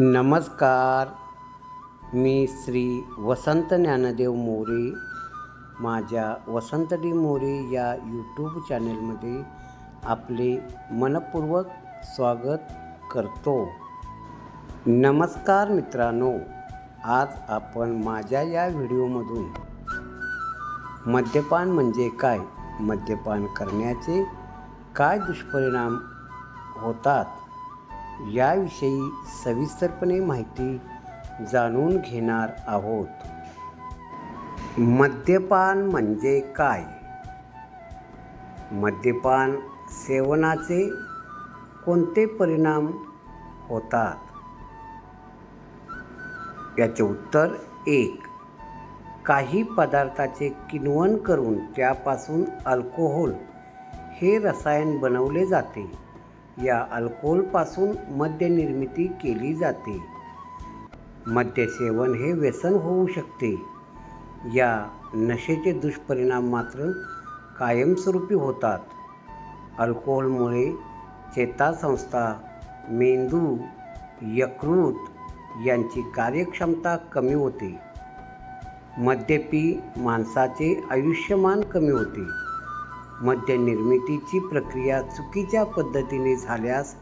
नमस्कार. मी श्री वसंत ज्ञानदेव मोरे. माझ्या वसंत डी मोरे या यूट्यूब चॅनेलमध्ये आपले मनपूर्वक स्वागत करतो. नमस्कार मित्रांनो. आज आपण माझ्या या व्हिडिओमधून मद्यपान म्हणजे काय मद्यपान करण्याचे काय दुष्परिणाम होतात याविषयी सविस्तरपणे माहिती जाणून घेणार आहोत. मद्यपान म्हणजे काय? मद्यपान सेवनाचे कोणते परिणाम होतात? याचे उत्तर एक. काही पदार्थाचे किण्वन करून त्यापासून अल्कोहोल हे रसायन बनवले जाते. या अल्कोहोलपासून मद्य निर्मिती केली जाते. मद्यसेवन हे व्यसन होऊ शकते. या नशेचे दुष्परिणाम मात्र कायमस्वरूपी होतात. अल्कोहोलमुळे चेतासंस्था मेंदू यकृत यांची कार्यक्षमता कमी होते. मद्यपी माणसाचे आयुष्यमान कमी होते. मद्य निर्मितीची प्रक्रिया चुकीच्या पद्धतीने झाल्यास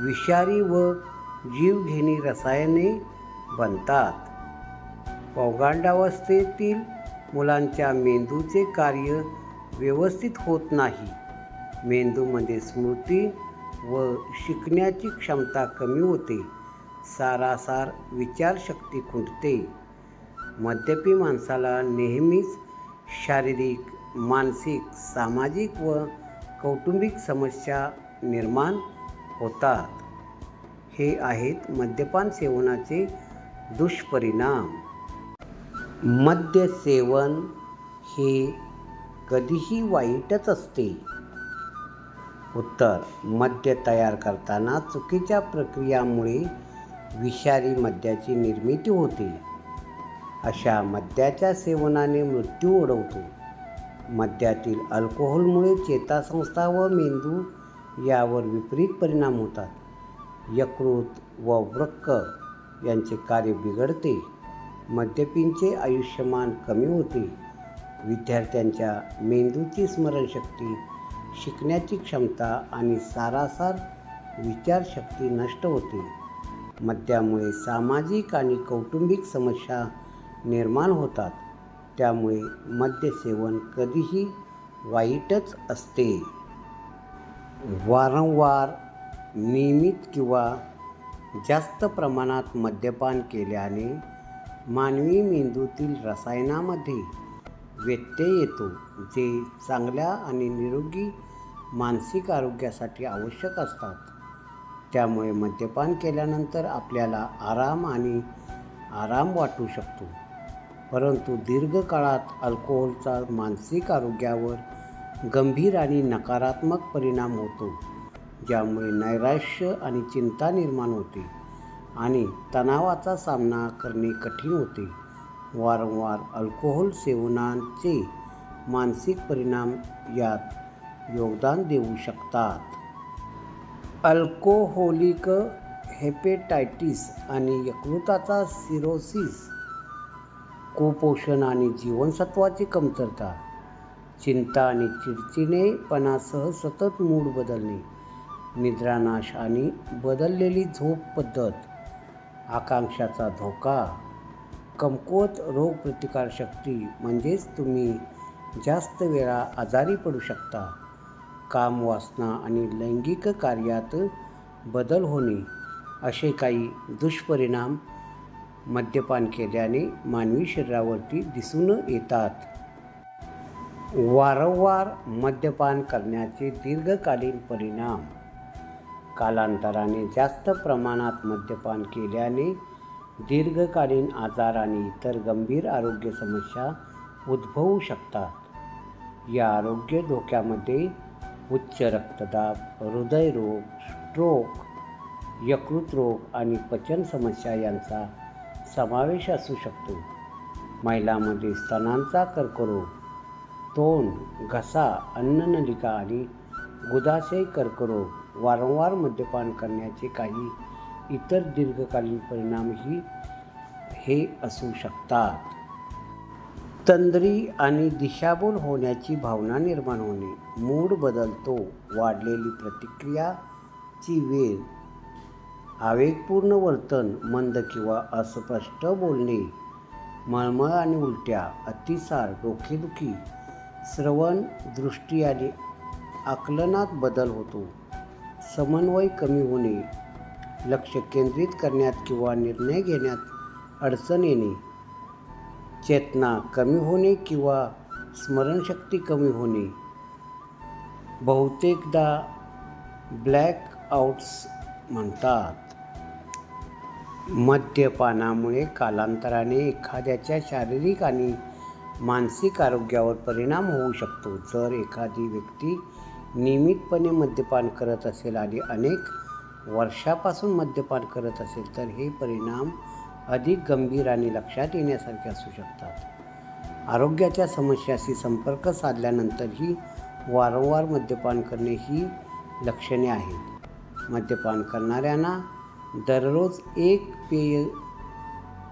विषारी व जीवघेणी रसायने बनतात. पौगांडावस्थेतील मुलांच्या मेंदूचे कार्य व्यवस्थित होत नाही. मेंदूमध्ये स्मृती व शिकण्याची क्षमता कमी होते. सारासार विचारशक्ती खुंटते. मद्यपी माणसाला नेहमीच शारीरिक मानसिक सामाजिक व कौटुंबिक समस्या निर्माण होतात. हे आहेत मद्यपान सेवनाचे दुष्परिणाम. मद्य सेवन हे कधीही वाईटच असते. उत्तर मद्य तयार करताना चुकीच्या प्रक्रियामुळे विषारी मद्याची निर्मिती होते. अशा मद्याच्या सेवनाने मृत्यू ओढवतो. मद्यातील अल्कोहोलमुळे चेतासंस्था व मेंदू यावर विपरीत परिणाम होतात. यकृत व वृक्क यांचे कार्य बिघडते. मद्यपींचे आयुष्यमान कमी होते. विद्यार्थ्यांच्या मेंदूची स्मरणशक्ती शिकण्याची क्षमता आणि सारासार विचारशक्ती नष्ट होते. मद्यामुळे सामाजिक आणि कौटुंबिक समस्या निर्माण होतात. त्यामुळे मद्यसेवन कधीही वाईटच असते. वारंवार नियमित किंवा जास्त प्रमाणात मद्यपान केल्याने मानवी मेंदूतील रसायनामध्ये व्यत्यय येतो जे चांगल्या आणि निरोगी मानसिक आरोग्यासाठी आवश्यक असतात. त्यामुळे मद्यपान केल्यानंतर आपल्याला आराम आणि आराम वाटू शकतो. परंतु दीर्घकाळात अल्कोहोलचा मानसिक आरोग्यावर गंभीर आणि नकारात्मक परिणाम होतो ज्यामुळे नैराश्य आणि चिंता निर्माण होते आणि तणावाचा सामना करणे कठीण होते. वारंवार अल्कोहोल सेवनांचे मानसिक परिणाम यात योगदान देऊ शकतात. अल्कोहोलिक हेपेटायटिस आणि यकृताचा सिरोसिस कुपोषण आणि जीवनसत्वाची कमतरता चिंता आणि चिडचिडेपणासह सतत मूड बदलणे निद्रानाश आणि बदललेली झोप पद्धत आकांक्षाचा धोका कमकुवत रोगप्रतिकारशक्ती म्हणजेच तुम्ही जास्त वेळा आजारी पडू शकता. काम वासना आणि लैंगिक कार्यात बदल होणे असे काही दुष्परिणाम मद्यपान केल्याने मानवी शरीरावरती दिसून येतात. वारंवार मद्यपान करण्याचे दीर्घकालीन परिणाम. कालांतराने जास्त प्रमाणात मद्यपान केल्याने दीर्घकालीन आजार आणि इतर गंभीर आरोग्य समस्या उद्भवू शकतात. या आरोग्य धोक्यामध्ये उच्च रक्तदाब हृदयरोग स्ट्रोक यकृत रोग आणि पचन समस्या यांचा समावेश असू शकतो. महिलांमध्ये स्तनांचा कर्करोग तोंड घसा अन्ननलिका आणि गुदाशय कर्करोग वारंवार मद्यपान करण्याचे काही इतर दीर्घकालीन परिणामही हे असू शकतात. तंद्री आणि दिशाभूल होण्याची भावना निर्माण होणे मूड बदलतो वाढलेली प्रतिक्रियाची वेळ आवेगपूर्ण वर्तन मंद किंवा अस्पष्ट बोलणे मळमळ आणि उलट्या अतिसार डोकेदुखी श्रवण दृष्टी आणि आकलनात बदल होतो. समन्वय कमी होणे लक्ष केंद्रित करण्यात किंवा निर्णय घेण्यात अडचण येणे चेतना कमी होणे किंवा स्मरणशक्ती कमी होणे. बहुतेकदा ब्लॅक आउट्स म्हणतात. मद्यपानामुळे कालांतराने एखाद्याच्या शारीरिक आणि मानसिक आरोग्यावर परिणाम होऊ शकतो. जर एखादी व्यक्ती नियमितपणे मद्यपान करत असेल आणि अनेक वर्षापासून मद्यपान करत असेल तर हे परिणाम अधिक गंभीर आणि लक्षात येण्यासारखे असू शकतात. आरोग्याच्या समस्याशी संपर्क साधल्यानंतरही वारंवार मद्यपान करणे ही लक्षणे आहेत. मद्यपान करणाऱ्यांना दररोज एक पेय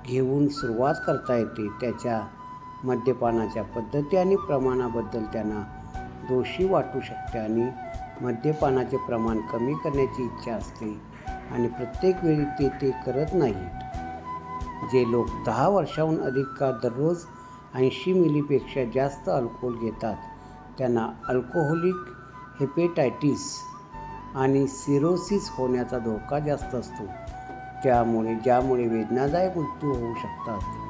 घेऊन सुरुवात करता येते. त्याच्या मद्यपानाच्या पद्धती आणि प्रमाणाबद्दल त्यांना दोषी वाटू शकते आणि मद्यपानाचे प्रमाण कमी करण्याची इच्छा असते आणि प्रत्येक वेळी ते ते करत नाहीत. जे लोक दहा वर्षाहून अधिक काळ दररोज ऐंशी मिलीपेक्षा जास्त अल्कोहोल घेतात त्यांना अल्कोहोलिक हेपेटायटिस आणि सिरोसिस होण्याचा धोका जास्त असतो. त्यामुळे ज्यामुळे वेदनादायक मृत्यू होऊ शकतात.